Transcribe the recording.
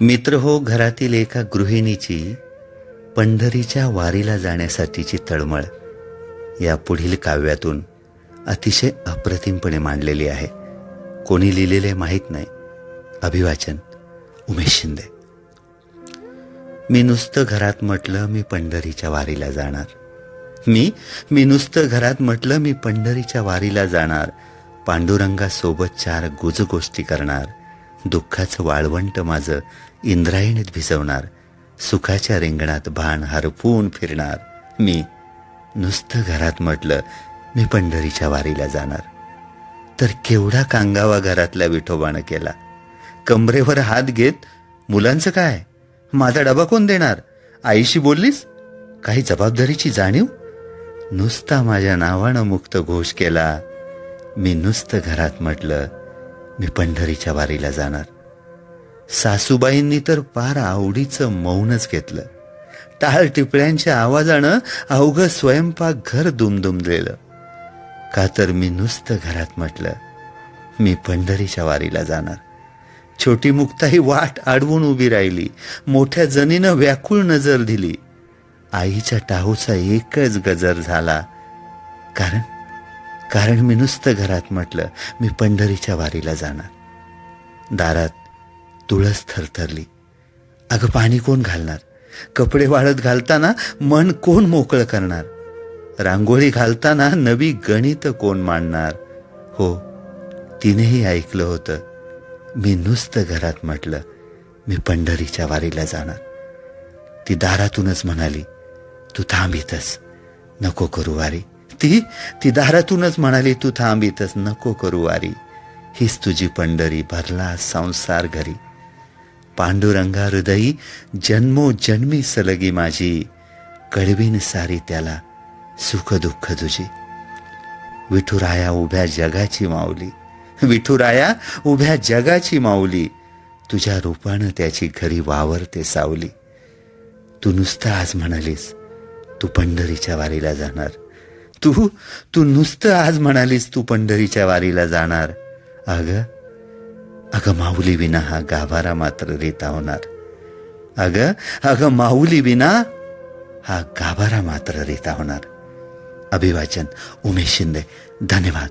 मित्र हो घरातील एका गृहिणीची पंढरीच्या वारीला जाण्यासाठीची तळमळ या पुढील काव्यातून अतिशय अप्रतिमपणे मांडलेली आहे. कोणी लिहिलेले माहीत नाही. अभिवाचन उमेश शिंदे. मी नुसतं घरात म्हटलं मी पंढरीच्या वारीला जाणार. मी? मी नुसतं घरात म्हटलं मी पंढरीच्या वारीला जाणार. पांडुरंगासोबत चार गुजगोष्टी करणार. दुःखाचं वाळवंट माझं इंद्रायणीत भिजवणार सुखाच्या रिंगणात भान हरपून फिरणार. मी नुसतं घरात म्हटलं मी पंढरीच्या वारीला जाणार. तर केवढा कांगावा घरातल्या विठोबानं केला. कमरेवर हात घेत मुलांचं काय? माझा डबा कोण देणार? आईशी बोललीस? काही जबाबदारीची जाणीव? नुसता माझ्या नावानं मुक्त घोष केला. मी नुसतं घरात म्हटलं मी पंढरीच्या वारीला जाणार. सासूबाईंनी तर फार आवडीचं मौनच घेतलं. टाळ टिपळ्यांच्या आवाजानं अवघं स्वयंपाक घर दुमदुमलेलं. का तर मी नुसतं घरात म्हटलं मी पंढरीच्या वारीला जाणार. छोटी मुक्ताही वाट आडवून उभी राहिली. मोठ्या जनीनं व्याकुळ नजर दिली. आईच्या टाहूचा एकच गजर झाला. कारण कारण मी नुसतं घरात म्हटलं मी पंढरीच्या वारीला जाणार. दारात तुळस थरथरली. अगं पाणी कोण घालणार? कपडे वाळत घालताना मन कोण मोकळं करणार? रांगोळी घालताना नवी गणित कोण मांडणार? हो तिनेही ऐकलं होतं. मी नुसतं घरात म्हटलं मी पंढरीच्या वारीला जाणार. ती दारातूनच म्हणाली तू थांब इथंच. नको करू वारी. ती ती दारातूनच म्हणाली तू थांबीतच नको करू वारी. हीच तुझी पंढरी भरला संसार घरी. पांडुरंगा हृदयी जन्मोजन्मी सलगी माझी. कळवीन सारी त्याला सुख दुःख तुझी. विठुराया उभ्या जगाची माऊली. विठुराया उभ्या जगाची माऊली. तुझ्या रूपानं त्याची घरी वावरते सावली. तू नुसतं आज म्हणालीस तू पंढरीच्या वारीला जाणार. तू तू नुसतं आज म्हणालीस तू पंढरीच्या वारीला जाणार. अग अगं माऊली विना हा गाभारा मात्र रेता होणार. अग अगं माऊली विना हा गाभारा मात्र रेता होणार. अभिवाचन उमेश शिंदे धन्यवाद.